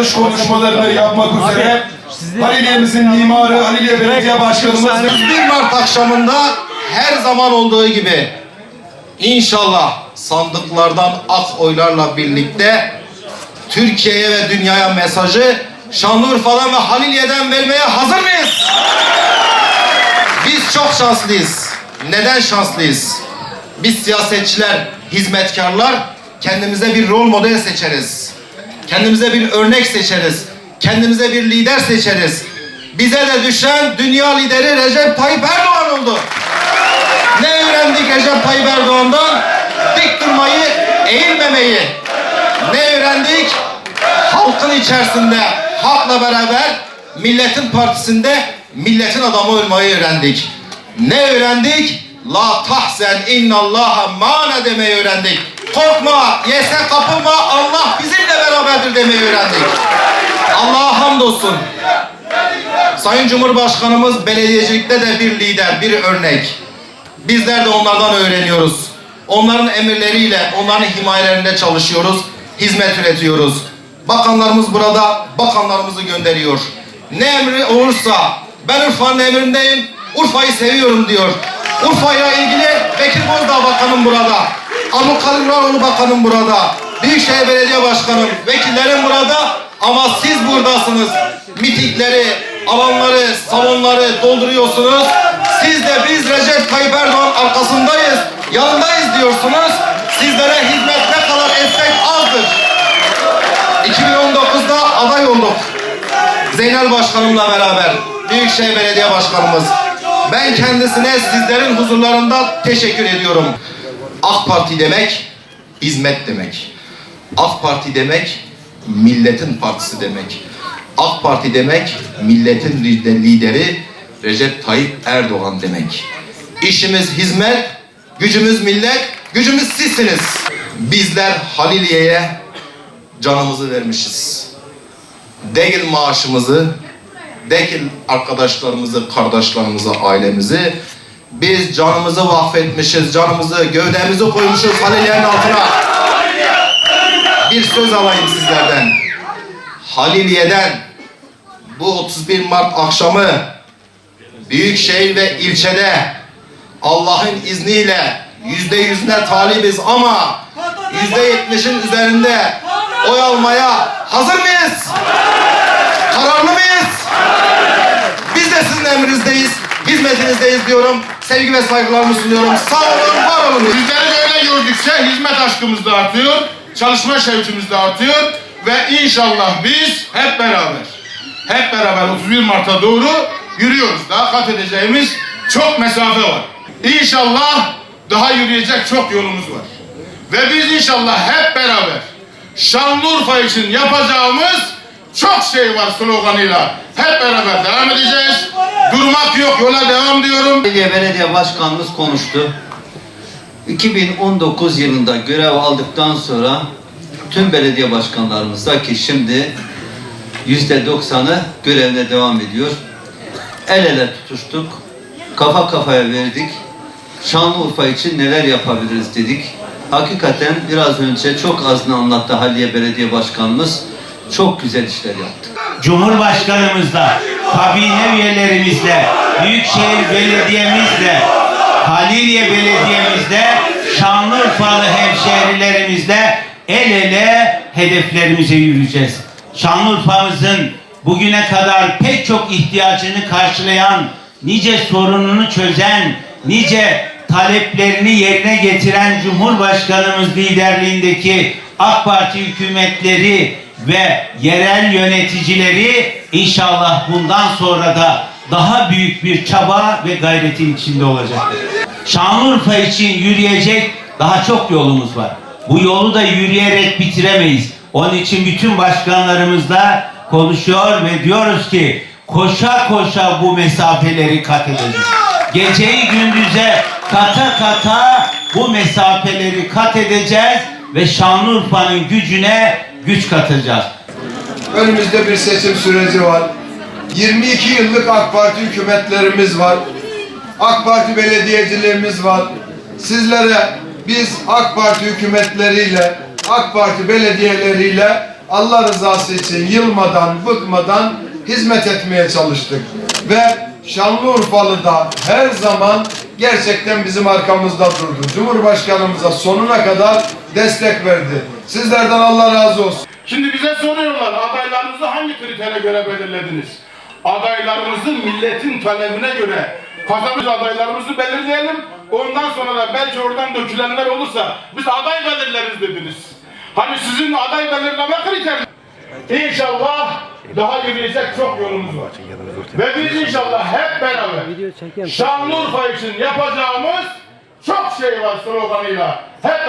açılış konuşmalarını yapmak üzere Haliliye'mizin mimarı Haliliye Belediye Başkanımız 1 Mart akşamında her zaman olduğu gibi inşallah sandıklardan ak oylarla birlikte Türkiye'ye ve dünyaya mesajı Şanlıurfa'dan ve Haliliye'den vermeye hazır mıyız? Biz çok şanslıyız. Neden şanslıyız? Biz siyasetçiler, hizmetkarlar kendimize bir rol model seçeriz. Kendimize bir örnek seçeriz. Kendimize bir lider seçeriz. Bize de düşen dünya lideri Recep Tayyip Erdoğan oldu. Ne öğrendik Recep Tayyip Erdoğan'dan? Dik durmayı, eğilmemeyi. Ne öğrendik? Halkın içerisinde, halkla beraber milletin partisinde milletin adamı olmayı öğrendik. Ne öğrendik? La tahzen innallaha ma'ne demeyi öğrendik. Korkma, yese kapılma, Allah bizimle beraberdir demeyi öğrendik. Allah'a hamdolsun. Sayın Cumhurbaşkanımız belediyecilikte de bir lider, bir örnek. Bizler de onlardan öğreniyoruz. Onların emirleriyle, onların himayelerinde çalışıyoruz, hizmet üretiyoruz. Bakanlarımız burada, bakanlarımızı gönderiyor. Ne emri olursa, ben Urfa'nın emrindeyim, Urfa'yı seviyorum diyor. Urfa'yla ilgili Bekir Bozdağ Bakanım burada. Abdülkadir İmraoğlu Bakanım burada. Büyükşehir Belediye Başkanım, vekillerim burada. Ama siz buradasınız. Mitingleri, alanları, salonları dolduruyorsunuz. Siz de biz Recep Tayyip Erdoğan arkasındayız, yanındayız diyorsunuz. Sizlere hizmet ne kadar etsek azdır. 2019'da aday olduk. Zeynel Başkanımla beraber, Büyükşehir Belediye Başkanımız. Ben kendisine sizlerin huzurlarında teşekkür ediyorum. AK Parti demek, hizmet demek. AK Parti demek, milletin partisi demek. AK Parti demek, milletin lider- lideri Recep Tayyip Erdoğan demek. İşimiz hizmet, gücümüz millet, gücümüz sizsiniz. Bizler Haliliye'ye canımızı vermişiz. Değil maaşımızı, değil arkadaşlarımızı, kardeşlerimizi, ailemizi. Biz canımızı vakfetmişiz, canımızı, gövdemizi koymuşuz Haliliye'nin altına. Bir söz alayım sizlerden. Haliliye'den bu 31 Mart akşamı büyükşehir ve ilçede Allah'ın izniyle yüzde yüzüne talibiz ama yüzde yetmişin üzerinde oy almaya hazır mıyız? Kararlı mıyız? Biz de sizin emrinizdeyiz, hizmetinizdeyiz diyorum. Sevgi ve saygılarımı sunuyorum. Sağ olun, var olun. Bizleri böyle gördükçe hizmet aşkımız da artıyor, çalışma şevkimiz de artıyor ve inşallah biz hep beraber, hep beraber 31 Mart'a doğru yürüyoruz. Daha kat edeceğimiz çok mesafe var. İnşallah daha yürüyecek çok yolumuz var. Ve biz inşallah hep beraber Şanlıurfa için yapacağımız şey var sloganıyla hep beraber devam edeceğiz. Durmak yok yola devam diyorum. Belediye Belediye Başkanımız konuştu. 2019 yılında görev aldıktan sonra tüm belediye başkanlarımızda ki şimdi yüzde doksanı görevine devam ediyor. El ele tutuştuk, kafa kafaya verdik. Şanlıurfa için neler yapabiliriz dedik. Hakikaten biraz önce çok azını anlattı Haliye Belediye Başkanımız. Çok güzel işler yaptık. Cumhurbaşkanımızla, kabine üyelerimizle, Büyükşehir Belediye'mizle, Haliliye Belediye'mizle, Şanlıurfalı hemşehrilerimizle el ele hedeflerimize yürüyeceğiz. Şanlıurfa'mızın bugüne kadar pek çok ihtiyacını karşılayan, nice sorununu çözen, nice taleplerini yerine getiren Cumhurbaşkanımız liderliğindeki AK Parti hükümetleri ve yerel yöneticileri inşallah bundan sonra da daha büyük bir çaba ve gayretin içinde olacak. Şanlıurfa için yürüyecek daha çok yolumuz var. Bu yolu da yürüyerek bitiremeyiz. Onun için bütün başkanlarımızla konuşuyor ve diyoruz ki koşa koşa bu mesafeleri kat edeceğiz. Geceyi gündüze kata kata bu mesafeleri kat edeceğiz ve Şanlıurfa'nın gücüne güç katacağız. Önümüzde bir seçim süreci var. 22 yıllık AK Parti hükümetlerimiz var. AK Parti belediyeciliğimiz var. Sizlere biz AK Parti hükümetleriyle, AK Parti belediyeleriyle Allah rızası için yılmadan, bıkmadan hizmet etmeye çalıştık. Ve Şanlıurfalı da her zaman gerçekten bizim arkamızda durdu. Cumhurbaşkanımıza sonuna kadar destek verdi. Sizlerden Allah razı olsun. Şimdi bize soruyorlar adaylarınızı hangi kritere göre belirlediniz? Adaylarımızı milletin talebine göre kazanmış adaylarımızı belirleyelim. Ondan sonra da belki oradan dökülenler olursa biz aday belirleriz dediniz. Hani sizin aday belirleme kriteriniz. İnşallah daha yürüyecek çok yolumuz var. Ve biz inşallah hep beraber Şanlıurfa için yapacağımız çok şey var sloganıyla. Hep